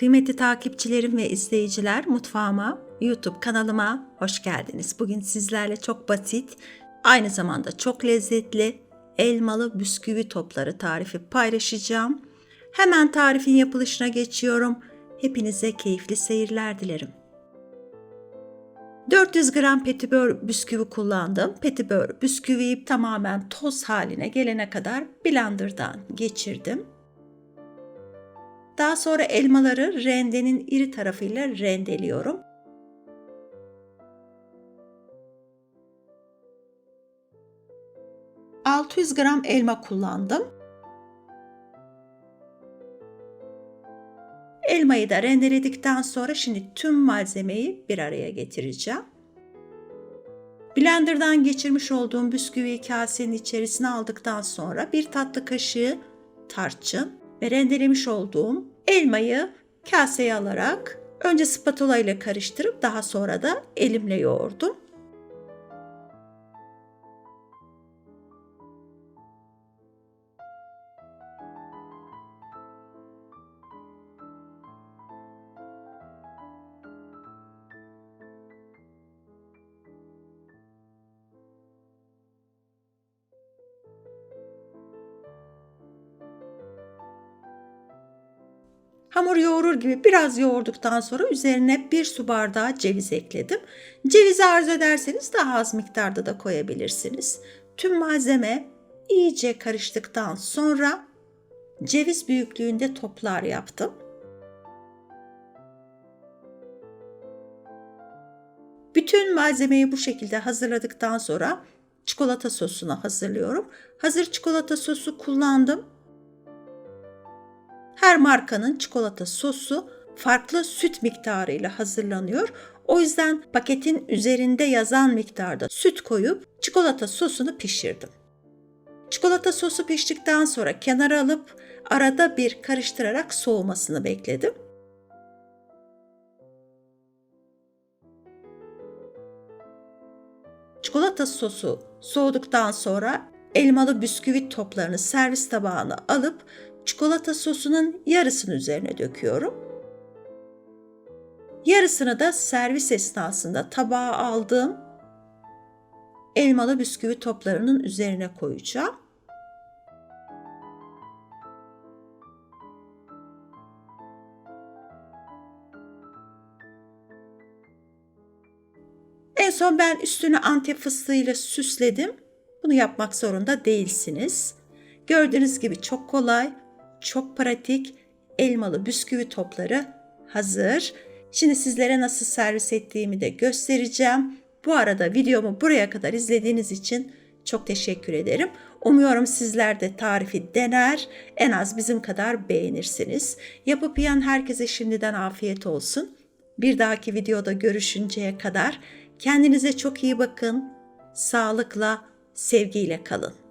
Kıymetli takipçilerim ve izleyiciler mutfağıma, YouTube kanalıma hoş geldiniz. Bugün sizlerle çok basit, aynı zamanda çok lezzetli elmalı bisküvi topları tarifi paylaşacağım. Hemen tarifin yapılışına geçiyorum. Hepinize keyifli seyirler dilerim. 400 gram petibör bisküvi kullandım. Petibör bisküviyi tamamen toz haline gelene kadar blenderdan geçirdim. Daha sonra elmaları rendenin iri tarafıyla rendeliyorum. ...600 gram elma kullandım. Elmayı da rendeledikten sonra şimdi tüm malzemeyi bir araya getireceğim. Blender'dan geçirmiş olduğum bisküvi kasenin içerisine aldıktan sonra bir tatlı kaşığı tarçın ve rendelemiş olduğum elmayı kaseye alarak önce spatula ile karıştırıp daha sonra da elimle yoğurdum. Hamur yoğurur gibi biraz yoğurduktan sonra üzerine bir su bardağı ceviz ekledim. Cevizi arzu ederseniz daha az miktarda da koyabilirsiniz. Tüm malzeme iyice karıştıktan sonra ceviz büyüklüğünde toplar yaptım. Bütün malzemeyi bu şekilde hazırladıktan sonra çikolata sosunu hazırlıyorum. Hazır çikolata sosu kullandım. Her markanın çikolata sosu farklı süt miktarıyla hazırlanıyor. O yüzden paketin üzerinde yazan miktarda süt koyup çikolata sosunu pişirdim. Çikolata sosu piştikten sonra kenara alıp arada bir karıştırarak soğumasını bekledim. Çikolata sosu soğuduktan sonra elmalı bisküvit toplarını servis tabağına alıp çikolata sosunun yarısını üzerine döküyorum. Yarısını da servis esnasında tabağa aldığım elmalı bisküvi toplarının üzerine koyacağım. En son ben üstünü antep fıstığıyla süsledim. Bunu yapmak zorunda değilsiniz. Gördüğünüz gibi çok kolay, çok pratik elmalı bisküvi topları hazır. Şimdi sizlere nasıl servis ettiğimi de göstereceğim. Bu arada videomu buraya kadar izlediğiniz için çok teşekkür ederim. Umuyorum sizler de tarifi dener, en az bizim kadar beğenirsiniz. Yapıp yiyen herkese şimdiden afiyet olsun. Bir dahaki videoda görüşünceye kadar kendinize çok iyi bakın. Sağlıkla, sevgiyle kalın.